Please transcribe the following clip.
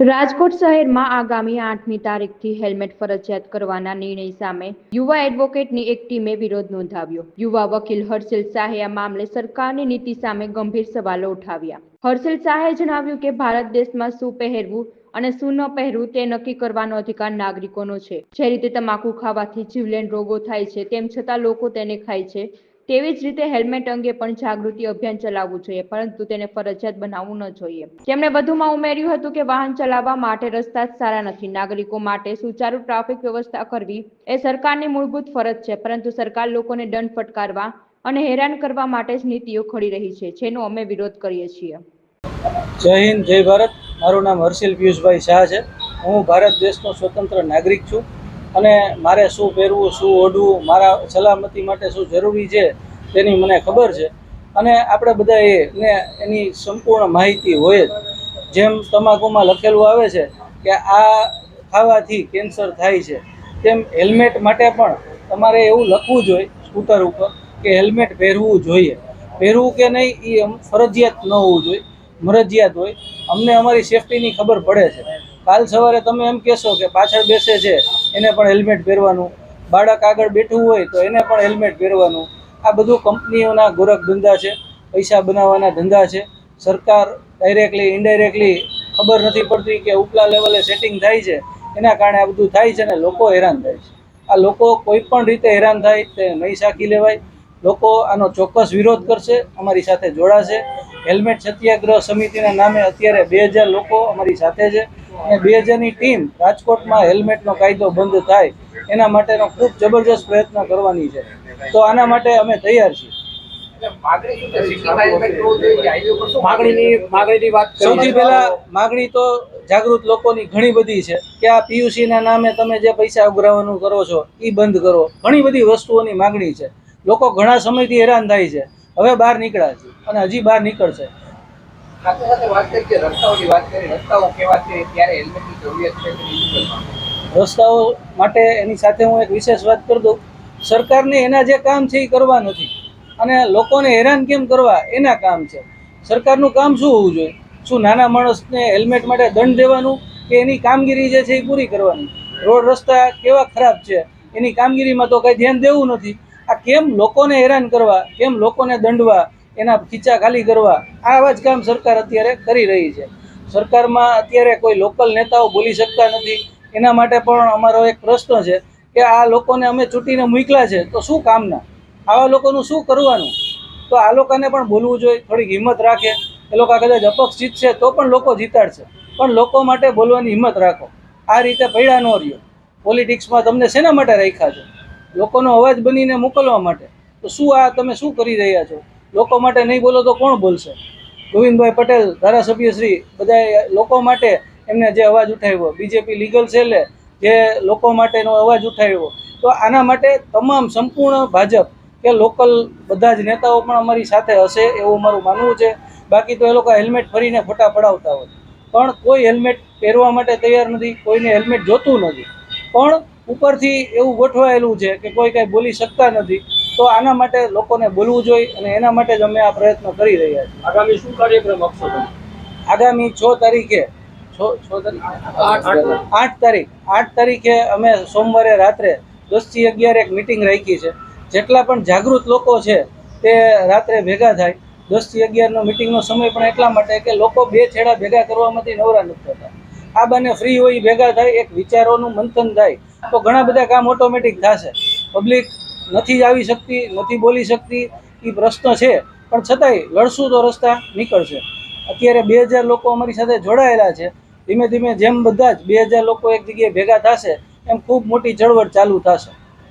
રાજકોટ શહેરમાં આગામી આઠમી તારીખથી હેલ્મેટ ફરજિયાત કરવાના નિર્ણય સામે યુવા એડવોકેટની એક ટીમે વિરોધ નોંધાવ્યો. યુવા વકીલ હર્ષિલ શાહે આ મામલે સરકારની નીતિ સામે ગંભીર સવાલો ઉઠાવ્યા. હર્ષિલ શાહે જણાવ્યું કે ભારત દેશમાં શું પહેરવું અને શું ન પહેરવું તે નક્કી કરવાનો અધિકાર નાગરિકોનો છે. જે રીતે તમાકુ ખાવાથી જીવલેણ રોગો થાય છે, તેમ છતાં લોકો તેને ખાય છે તેવી જ રીતે હેલ્મેટ અંગે પણ જાગૃતિ અભિયાન ચલાવવું જોઈએ, પરંતુ તેને ફરજિયાત બનાવવું ન જોઈએ. તેમણે વધુમાં ઉમેર્યું હતું કે વાહન ચલાવવા માટે રસ્તા જ સારા નથી. નાગરિકો માટે સુચારુ ટ્રાફિક વ્યવસ્થા કરવી એ સરકારની મૂળભૂત ફરજ છે, પરંતુ સરકાર લોકોને દંડ ફટકારવા અને હેરાન કરવા માટે જ નીતિઓ ખડી રહી છે, જેનો અમે વિરોધ કરીએ છીએ. જય હિન્દ, જય ભારત. મારું નામ હર્ષિલ પિયુષભાઈ શાહ છે. હું ભારત દેશનો સ્વતંત્ર નાગરિક છું. અને મારે શું પહેરવું, શું ઓઢવું, મારા સલામતી માટે શું જરૂરી છે તેની મને ખબર છે. અને આપણે બધા ને એની સંપૂર્ણ માહિતી હોય જ. જેમ તમાકુમાં લખેલું આવે છે કે આ ખાવાથી કેન્સર થાય છે, તેમ હેલ્મેટ માટે પણ તમારે એવું લખવું જોઈએ સ્કૂટર ઉપર કે હેલ્મેટ પહેરવું જોઈએ. પહેરવું કે નહીં, એ ફરજિયાત ન હોવું જોઈએ. મરજિયાત હોય. અમને અમારી સેફટીની ખબર પડે છે. કાલ સવારે તમે એમ કહેશો કે પાછળ બેસે છે. એને પણ હેલ્મેટ પહેરવાનું. બાળક આગળ બેઠું હોય તો એને પણ હેલ્મેટ પહેરવાનું. આ બધું કંપનીઓના ગોરખ ધંધા છે, પૈસા બનાવવાના ધંધા છે. સરકાર ડાયરેક્ટલી ઇનડાયરેક્ટલી ખબર નથી પડતી કે ઉપલા લેવલે સેટિંગ થાય છે. એના કારણે આ બધું થાય છે અને લોકો હેરાન થાય છે. આ લોકો કોઈ પણ રીતે હેરાન થાય તે નહીં સાકી લેવાય. લોકો આનો ચોક્કસ વિરોધ કરશે, અમારી સાથે જોડાશે. હેલ્મેટ સત્યાગ્રહ સમિતિના નામે અત્યારે બે હજાર લોકો અમારી સાથે છે. અને બે હજારની ટીમ રાજકોટમાં હેલ્મેટનો કાયદો બંધ થાય એના માટેનો ખૂબ જબરજસ્ત પ્રયત્ન કરવાની છે. તો આના માટે અમે તૈયાર છીએ. માગણીની માગણીની વાત સૌથી પહેલા માગણી તો જાગૃત લોકોની ઘણી બધી છે કે આ પીયુસી ના નામે તમે જે પૈસા ઉઘરાવવાનું કરો છો એ બંધ કરો. ઘણી બધી વસ્તુઓની માગણી છે. લોકો ઘણા સમયથી હેરાન થાય છે. હવે બહાર નીકળ્યા છે અને હજી બહાર નીકળશે. સાથે સાથે વાત કરી કે રસ્તાઓની વાત કરી રસ્તાઓ કેવા છે ત્યારે હેલ્મેટની જરૂરિયાત છે રસ્તાઓ માટે એની સાથે હું એક વિશેષ વાત કરી દઉં. સરકારને એના જે કામ છે એ કરવા નથી. અને લોકોને હેરાન કેમ કરવા? એના કામ છે. સરકારનું કામ શું હોવું જોઈએ? શું નાના માણસને હેલ્મેટ માટે દંડ દેવાનું કે એની કામગીરી જે છે એ પૂરી કરવાની? રોડ રસ્તા કેવા ખરાબ છે? એની કામગીરીમાં તો કંઈ ધ્યાન દેવું નથી. આ કેમ લોકોને હેરાન કરવા? કેમ લોકોને દંડવા? એના ખીચા ખાલી કરવા. આવા જ કામ સરકાર અત્યારે કરી રહી છે. સરકારમાં અત્યારે કોઈ લોકલ નેતાઓ બોલી શકતા નથી. એના માટે પણ અમારો એક પ્રશ્ન છે કે આ લોકોને અમે ચૂંટીને મૂકલા છે, તો શું કામના? આવા લોકોનું શું કરવાનું? તો આ લોકોને પણ બોલવું જોઈએ, થોડીક હિંમત રાખે. એ લોકો કદાચ અપક્ષ જીતશે તો પણ લોકો જીતાડશે. પણ લોકો માટે બોલવાની હિંમત રાખો. આ રીતે પૈડા ન રહ્યો. પોલિટિક્સમાં તમને શેના માટે રાખ્યા છે? લોકોનો અવાજ બનીને મોકલવા માટે. તો શું આ તમે શું કરી રહ્યા છો? લોકો માટે નહીં બોલો તો કોણ બોલશે? ગોવિંદભાઈ પટેલ, ધારાસભ્ય શ્રી બધા લોકો માટે એમને જે અવાજ ઉઠાવ્યો. બીજેપી લીગલ સેલે જે લોકો માટેનો અવાજ ઉઠાવ્યો. તો આના માટે તમામ સંપૂર્ણ ભાજપ કે લોકલ બધા જ નેતાઓ પણ અમારી સાથે હશે એવું મારું માનવું છે. બાકી તો એ લોકો હેલ્મેટ ફરીને ફોટા પડાવતા હોય. પણ કોઈ હેલ્મેટ પહેરવા માટે તૈયાર નથી, કોઈને હેલ્મેટ જોતું નથી. પણ ઉપરથી એવું ગોઠવાયેલું છે કે કોઈ કાંઈ બોલી શકતા નથી. તો આના માટે લોકોને બોલવું જોઈએ અને એના માટે જ અમે આ પ્રયત્ન કરી રહ્યા છીએ. આગામી શું કાર્યક્રમ આપશો તમે? આગામી છ તારીખે છ છ તારીખ? આઠ તારીખ. આઠ તારીખે. અમે સોમવારે રાત્રે દસથી અગિયાર એક મિટિંગ રાખી છે. જેટલા પણ જાગૃત લોકો છે તે રાત્રે ભેગા થાય. દસથી અગિયારનો મિટિંગનો સમય પણ એટલા માટે કે લોકો બે છેડા ભેગા કરવામાંથી નવરા નથી થતા. આ બંને ફ્રી હોય ભેગા થાય એક વિચારોનું મંથન થાય તો ઘણા બધા કામ ઓટોમેટિક થશે. પબ્લિક નથી આવી શકતી, નથી બોલી શકતી એ પ્રશ્ન છે. પણ છતાંય લડશું તો રસ્તા નીકળશે. અત્યારે બે હજાર લોકો અમારી સાથે જોડાયેલા છે. ધીમે ધીમે જેમ બધા જ બે હજાર લોકો એક જગ્યાએ ભેગા થશે, એમ ખૂબ મોટી ચળવળ ચાલુ થશે.